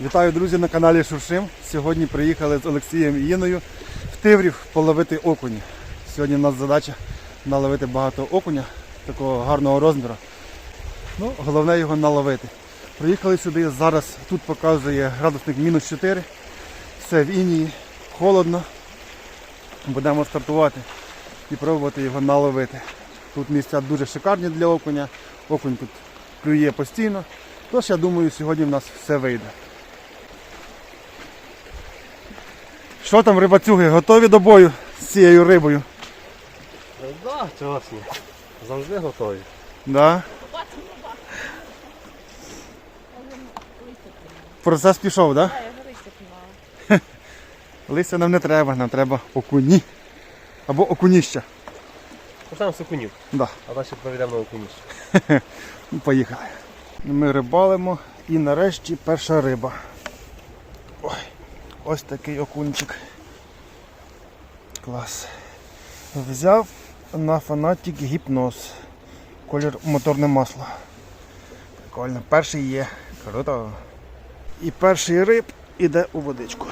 Вітаю, друзі, на каналі Шуршим. Сьогодні приїхали з Олексієм і Іною в Тиврів половити окуні. Сьогодні у нас задача наловити багато окуня, такого гарного розміру. Ну, головне його наловити. Приїхали сюди, зараз тут показує градусник мінус 4. Все в інії, холодно. Будемо стартувати і пробувати його наловити. Тут місця дуже шикарні для окуня. Окунь тут клює постійно. Тож я думаю, сьогодні в нас все вийде. Що там, рибацюги, готові до бою з цією рибою? Так, да, чого ж ні. Завжди готові. Да? Процес пішов, так? Да? Я вже листя піймала. Листя нам не треба, нам треба окуні. Або окуніща. Почнемо з окунів, Да. а далі проведемо на окуніще. Ну, Поїхали. Ми рибалимо і нарешті перша риба. Ой, ось такий окунчик. Клас. Взяв на фанатик гіпноз. Колір моторне масло. Прикольно. Перший є. Круто. І перший риб іде у водичку.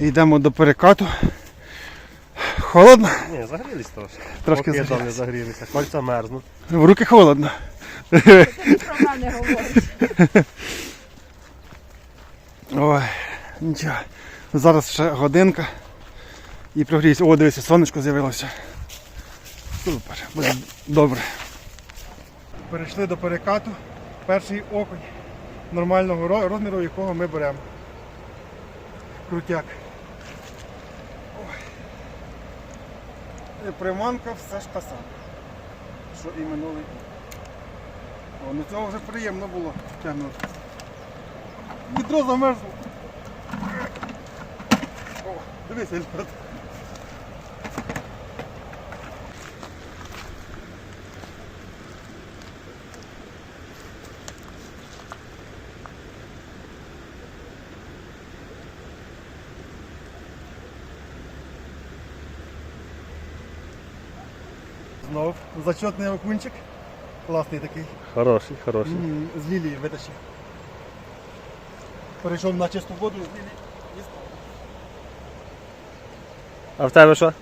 Йдемо до перекату. Холодно? Ні, загрілись трошки. Трошки Поки там не загрілися. Кольця мерзнуть. В руки холодно. Про мене говорить. Ой, нічого. Зараз ще годинка. І прогріється. О, дивися, сонечко з'явилося. Супер, буде добре. Перейшли до перекату. Перший окунь нормального розміру, якого ми беремо. Крутяк. Ой. І Приманка все ж та сама. Що і минулий. О, ну цього вже приємно було тягнути. Відро замерзло. О, дивися, Ільфред. Знов зачетний окунчик. Класний такий. Хороший, хороший. М, З лілії витащив. Перейшов на чисту воду. А в тебе що?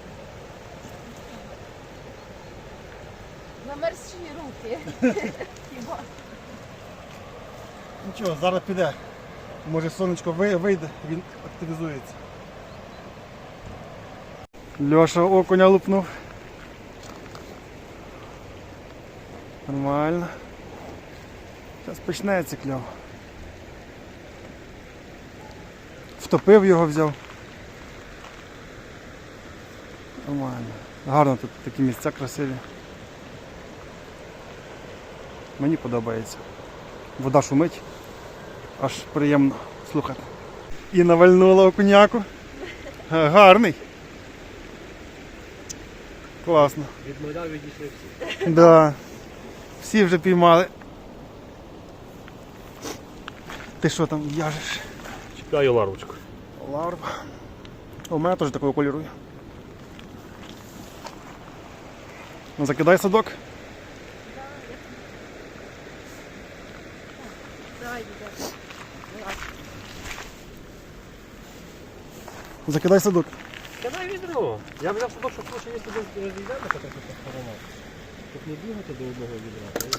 На мерзші руки. Хіба? Нічого, зараз піде. Може сонечко вийде, він активізується. Льоша окуня лупнув. Нормально. Зараз почнеться кльов. Втопив його взяв. Нормально. Гарно тут такі місця красиві. Мені подобається. Вода шумить. Аж приємно слухати. І навальнула окуняку. Гарний. Класно. Від нуля відійшли всі. Да. Всі вже піймали. Ти що там в'яжеш? Чекаю ларвочку. Ларва. У мене теж такого кольору. є. Ну, закидай садок. Закидай садок. Кидай відро. Я взяв садок, щоб слушай, якщо десь розійдемо, то така сторона. Щоб не бігати до одного відра.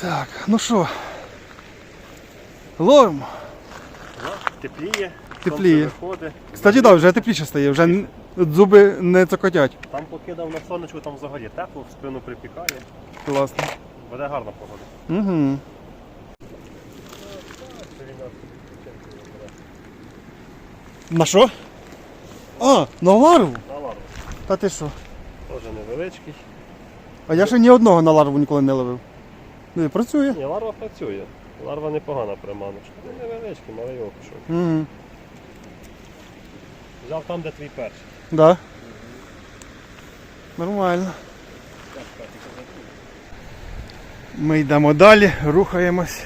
Так, ну що? Ловимо. Тепліє. Тепліє. сонце Виходить. Кстати, так, вже тепліше стає, вже зуби не цокотять. Там покидав на сонечку, там взагалі тепло, в спину припікає. Класно. Буде гарна погода. Угу. На що? А, на ларву? На ларву. Та ти що? Теж невеличкий. А я ще ні одного на ларву ніколи не ловив. Ну і працює. Ні, ларва працює. Ларва непогана приманочка. Ну, невеличкий, малий окушок. Угу. Взяв там, де твій перший. Да. Нормально. Ми йдемо далі, рухаємось.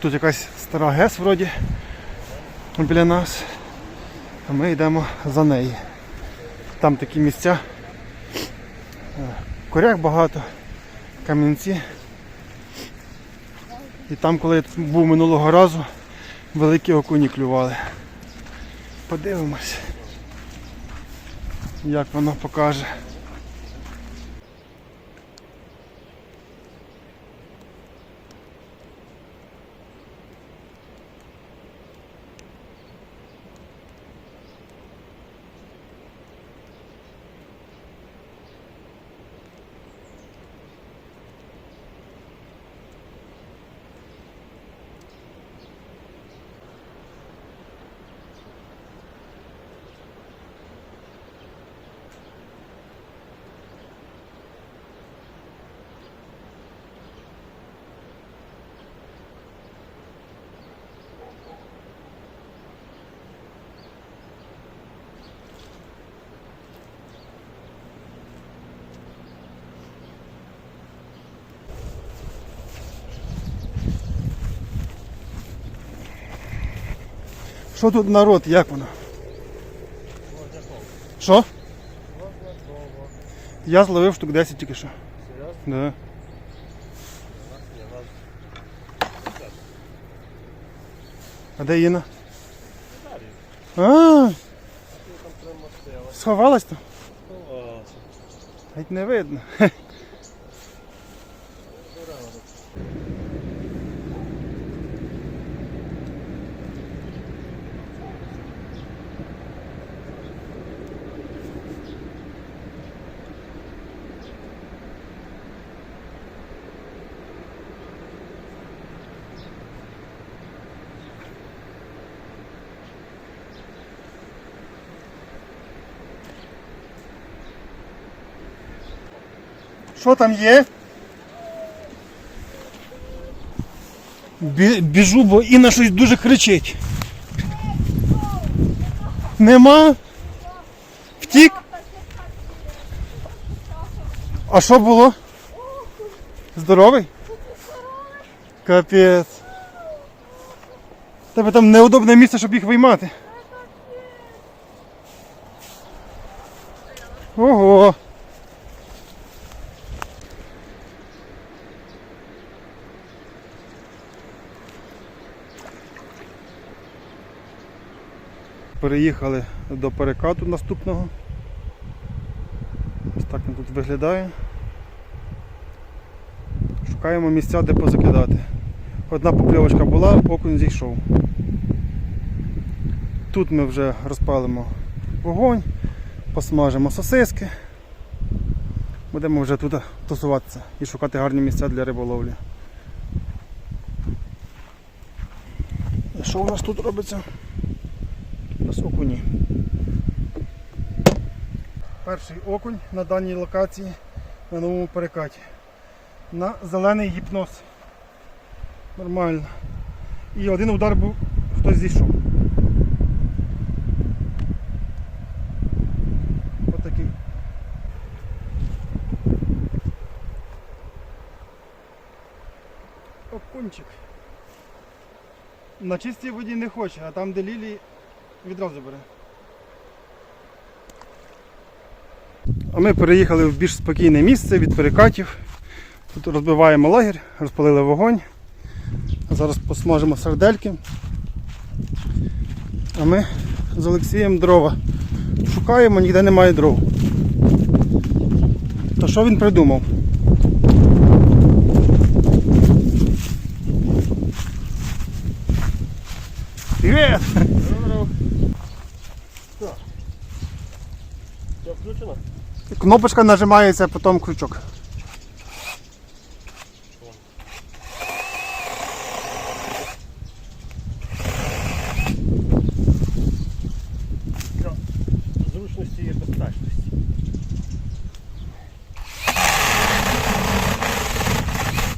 Тут якась стара ГЕС вроді біля нас. А ми йдемо за неї. Там такі місця. Е, Коряк багато. Камінці. І там, коли я був минулого разу, великі окуні клювали. Подивимось, як воно покаже. Що тут народ, як воно? Що? Я зловив штук 10 тільки що. Серйозно? Да. А де Інна? А, сховалась там? Геть не видно. Що там є? Бі- Біжу, бо Інна щось дуже кричить. Нема? Втік? А що було? Здоровий? Капець. Тебе там неудобне місце, щоб їх виймати. Ого. Переїхали до перекату наступного. Ось так він тут виглядає. Шукаємо місця, де позакидати. Одна покльовочка була, окунь зійшов. Тут ми вже розпалимо вогонь, посмажимо сосиски. Будемо вже тут тусуватися і шукати гарні місця для риболовлі. Що у нас тут робиться? Нас окуні. Перший окунь на даній локації на новому перекаті. На зелений гіпноз. Нормально. І один удар був, хтось зійшов. Отакий. Окунчик. На чистій воді не хоче, а там, де лілії, відразу бере. А ми переїхали в більш спокійне місце від перекатів. Тут розбиваємо лагерь, розпалили вогонь. Зараз посмажимо сардельки. А ми з Олексієм дрова шукаємо, ніде немає дров. То що він придумав? Привіт! Все включено? Кнопочка нажимається, потім крючок. Зручності і безпечності.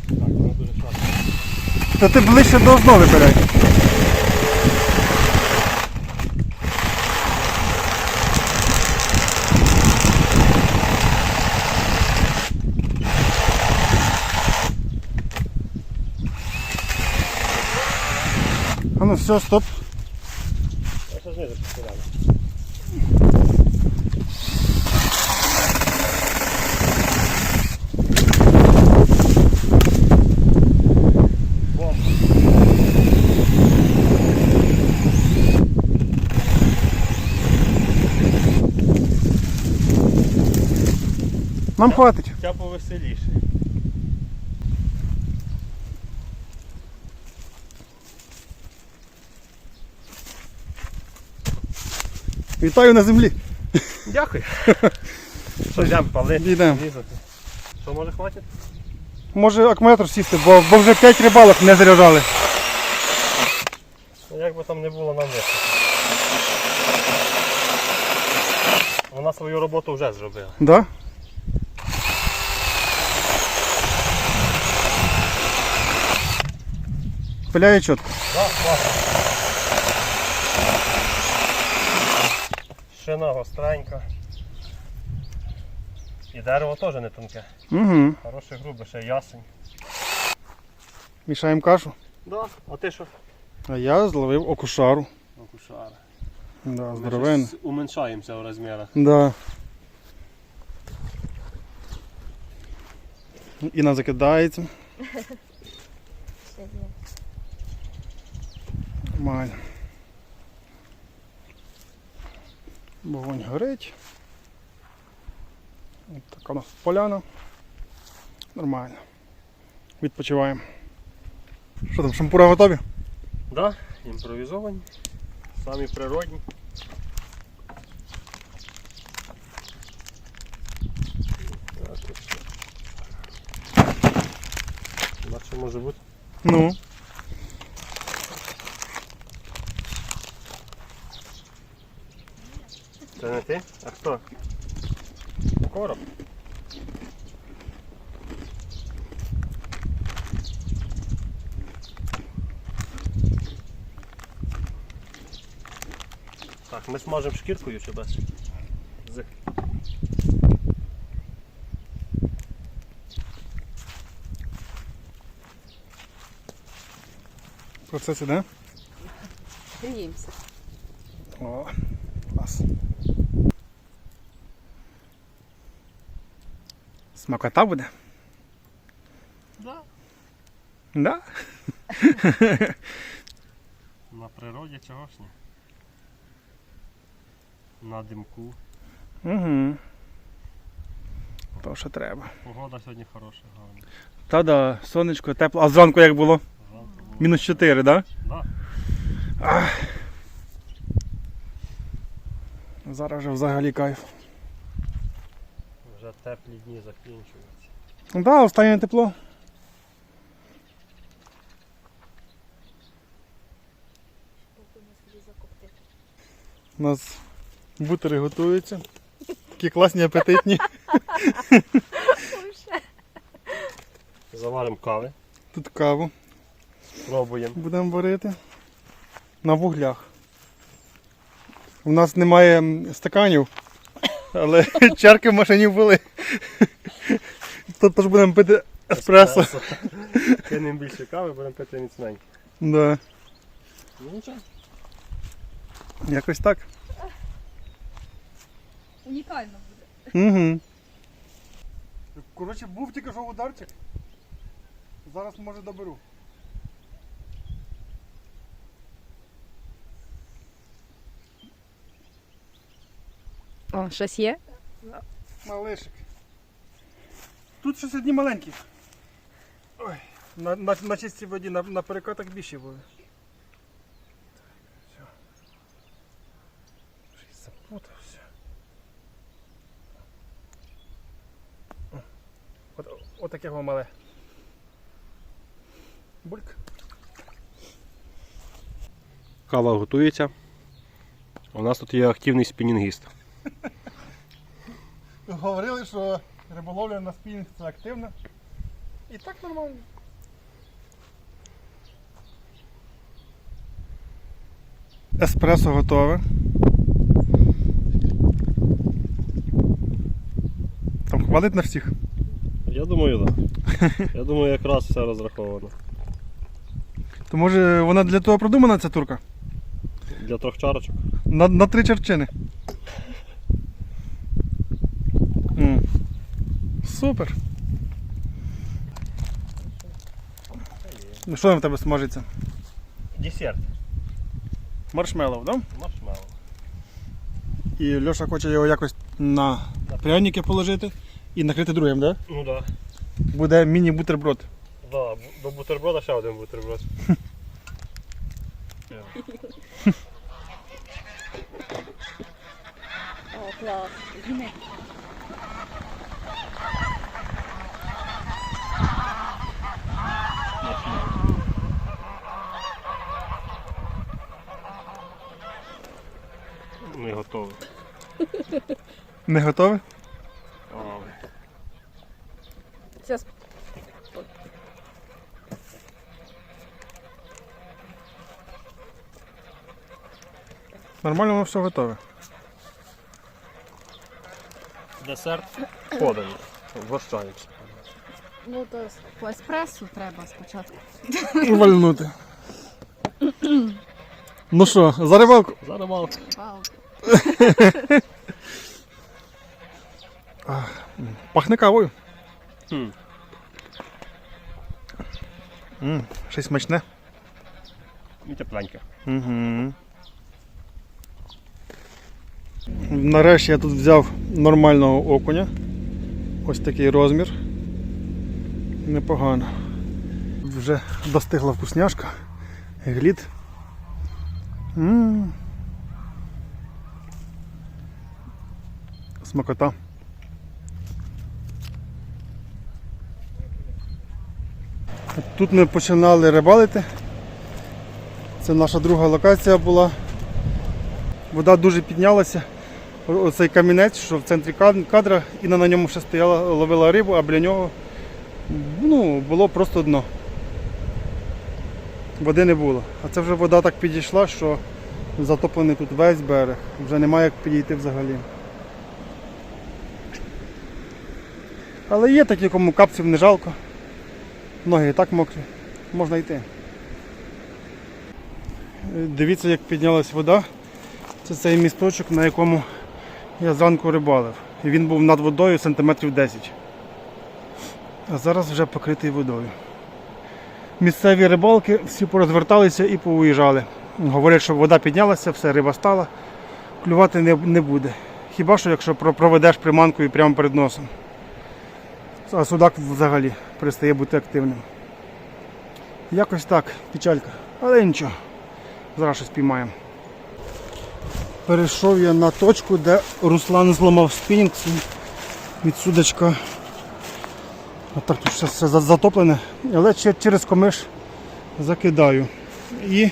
Так, воно дуже швидко. Та ти ближче до основи береш. все, стоп. Це знизу підсідали. Нам хватить. Ця повеселіше. Вітаю на землі. Дякую. Що, йдемо палити, Йдемо. різати. Що може хватить? Може акумулятор сісти, бо, бо вже 5 рибалок не заряджали. Ну, як би там не було, нам вистачить. Вона свою роботу вже зробила. Да? Пиляє чітко. Так, класно. Шина гостренька. І дерево теж не тонке. Угу. Хороше грубе, ще ясень. Мішаємо кашу. Да. А ти що? А я зловив окушару. Окушара. Да, здоровенний. Уменшаємося в розмірах. Да. Інна закидається. Нормально. Вогонь горить. Ось така у нас поляна. Нормально. Відпочиваємо. Що там, шампура готові? Да, імпровізовані, самі природні. Так, і може бути. Ну. Це не ти? А хто? Короб. Так, ми смажемо шкіркою чи без? З. Процес іде? Гріємося. О, клас. Смакота буде? Да. Да? На природі чого ж ні? На димку. Угу. То, що треба. Погода сьогодні хороша, гарна. Та-да, сонечко, тепло. А зранку як було? Зранку було. Мінус 4, так? Да. Да? Зараз вже взагалі кайф. Теплі дні закінчуються. Ну так, останнє тепло. У нас бутери готуються. Такі класні, апетитні. Заваримо кави, Тут каву пробуємо. будемо варити. На вуглях. У нас немає стаканів, але чарки в машині були. Тут теж будемо пити еспресо. Кинемо більше кави, будемо пити міцненько. Да. Ну нічого. Якось так. Унікально буде. Угу. Коротше, був тільки що ударчик. Зараз може доберу. О, щось є? Малишик. Тут щось одні маленькі. Ой, на, на, на чистій воді, на, на перекатах більше були. Запутався. От, от таке воно мале. Бульк. Кава готується. У нас тут є активний спінінгіст. Говорили, що риболовля на спінінг це активно. І так нормально. Еспресо готове. Там хвалить на всіх. Я думаю, так. Да. Я думаю, якраз все розраховано. То може вона для того продумана ця турка? Для трьох чарочок. На, на три черчини. М. Супер. Ну що там в тебе смажиться? Десерт. Маршмеллоу. Да? Маршмеллоу. І Льоша хоче його якось на пряники положити і накрити другим. Да? Ну так. Буде міні-бутерброд. Да. Да, до бутерброда ще один бутерброд. О, клас. Не готовий. Не готові? Зараз. Нормально воно все готове. Десерт поданий. Вгощаємося. Ну, то по еспресу треба спочатку. Вальнути. Ну що, за рибалку? За рибалку. Вау. Пахне кавою. Щось смачне. І тепленьке. Угу. Нарешті я тут взяв нормального окуня. Ось такий розмір. Непогано. Вже достигла вкусняшка. Глід. м Смакота. Тут ми починали рибалити. Це наша друга локація була. Вода дуже піднялася. Оцей камінець, що в центрі кадра, і на ньому ще стояла, ловила рибу, а біля нього ну, було просто дно. Води не було. А це вже вода так підійшла, що затоплений тут весь берег. Вже немає як підійти взагалі. Але є такі, кому капців не жалко. Ноги і так мокрі. Можна йти. Е, Дивіться, як піднялась вода. Це цей місточок, на якому я зранку рибалив. І він був над водою сантиметрів 10. А зараз вже покритий водою. Місцеві рибалки всі порозверталися і поуїжджали. Говорять, що вода піднялася, все, риба стала, клювати не, буде. Хіба що якщо про- проведеш приманкою прямо перед носом. А судак взагалі перестає бути активним. Якось так, печалька. Але нічого. Зараз щось піймаємо. Перейшов я на точку, де Руслан зламав спінінг від судочка. Отак тут все, затоплене, але через комиш закидаю. І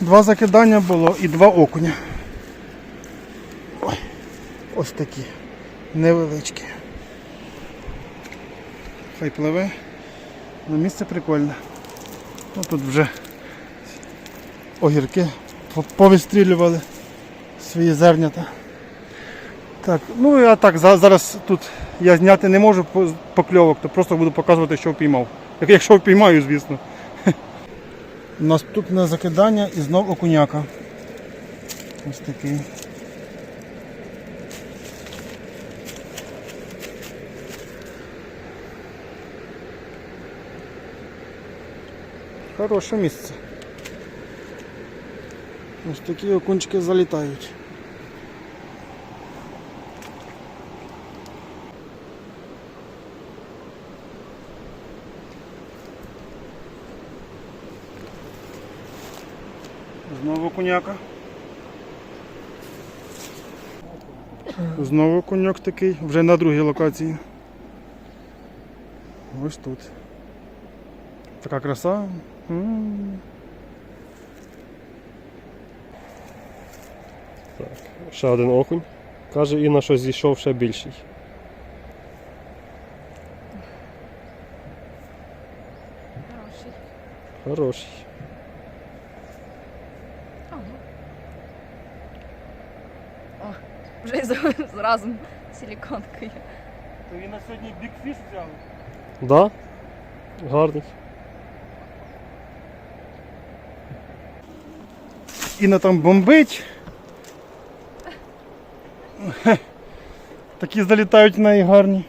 два закидання було і два окуня. Ось такі невеличкі. Хай пливе. Ну, місце прикольне. Ну, тут вже огірки повистрілювали свої зернята. Так, ну а так зараз тут я зняти не можу покльовок, то просто буду показувати, що впіймав. Якщо впіймаю, звісно. Наступне закидання і знов окуняка. Ось такий. Хороше місце. Ось такі окунчики залітають. Знову коняка. Знову коньок такий, вже на другій локації. Ось тут. Така краса. Так. Ще один окунь. Каже Інна, що зійшов ще більший. Хороший. Хороший. Ага. О, вже й зразу силіконкою. То він на сьогодні бікфіш взяв. Да? Гарний. Інна там бомбить. Такі залітають в неї гарні.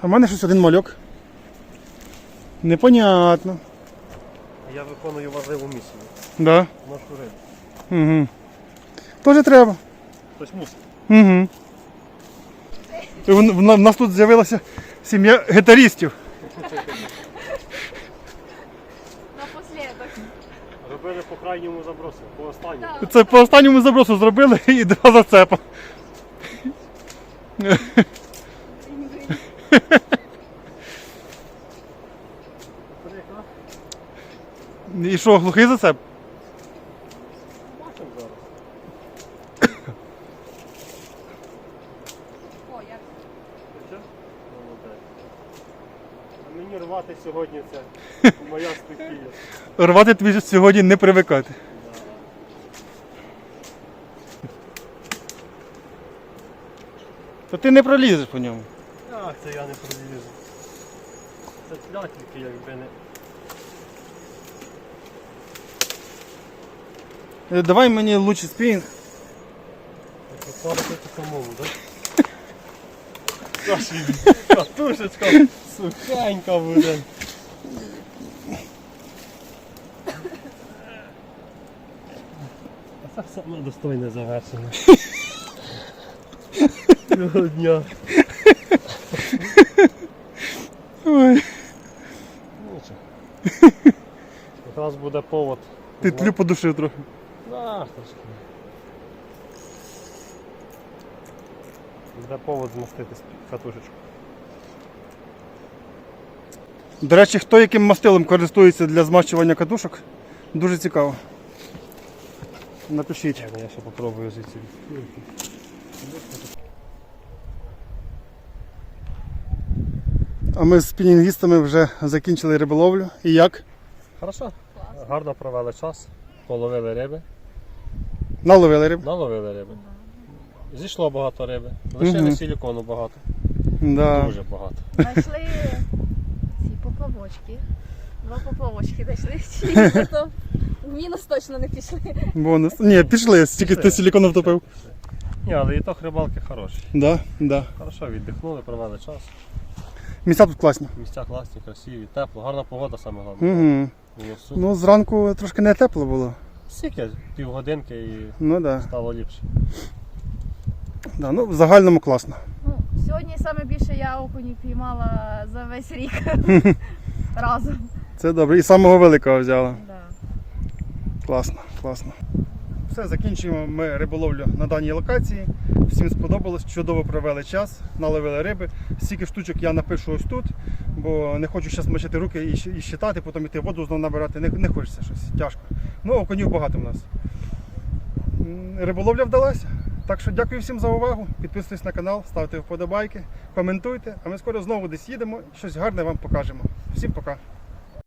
А в мене щось один мальок. Непонятно. Я виконую важливу місію. Да. Нашу рибу. Угу. Тоже треба. Хтось мусить. Угу. В, в, в нас тут з'явилася сім'я гітаристів. По крайньому забросу, по останньому. Це по останньому забросу зробили і два зацепа. І що, глухий зацеп? Бачимо зараз. О, як Бачиш? Молодець. А мені рвати сьогодні це моя стихія. Рвати тобі сьогодні не привикати. То ти не пролізеш по ньому. Як це я не пролізу? Це тлятники, якби не. Е, Давай мені лучший спінг. Поставити самому, так? Саші, катушечка сухенька буде. А це саме достойне завершення. Цього дня. Ой, що. Якраз буде повод. ти тлю подушив трохи. Да, трошки. Буде повод змастити катушечку. До речі, хто яким мастилом користується для змащування катушок, дуже цікаво. Напишіть. Я ще попробую звідси. А ми з спінінгістами вже закінчили риболовлю. І як? Хорошо. Гарно провели час, половили риби, Наловили риб. наловили риби. Зійшло багато риби. Лишили Мгм. силікону багато. Да. Дуже багато. знайшли ці поплавочки. Два поплавочки знайшли. Чи в мінус точно не пішли. Бонус. Ні, пішли, стільки ти силікону втопив. Ні, але і то рибалки хороші. Да, да. Хорошо віддихнули, провели час. Місця тут класні. Місця класні, красиві, тепло, гарна погода саме головне. Угу. Було супер. Ну, зранку трошки не тепло було. Скільки? Півгодинки і Ну да. стало ліпше. да. Ну, в загальному класно. Ну, сьогодні саме більше я окунів піймала за весь рік разом. Це добре. І самого великого взяла. Да. Класно, класно. Все, закінчуємо ми риболовлю на даній локації. Всім сподобалось, чудово провели час, наловили риби. Стільки штучок я напишу ось тут, бо не хочу зараз мочити руки і, щитати, потім іти воду знову набирати. Не, не хочеться щось, тяжко. Ну, окунів багато в нас. Риболовля вдалася. Так що дякую всім за увагу. Підписуйтесь на канал, ставте вподобайки, коментуйте, а ми скоро знову десь їдемо, щось гарне вам покажемо. Всім пока.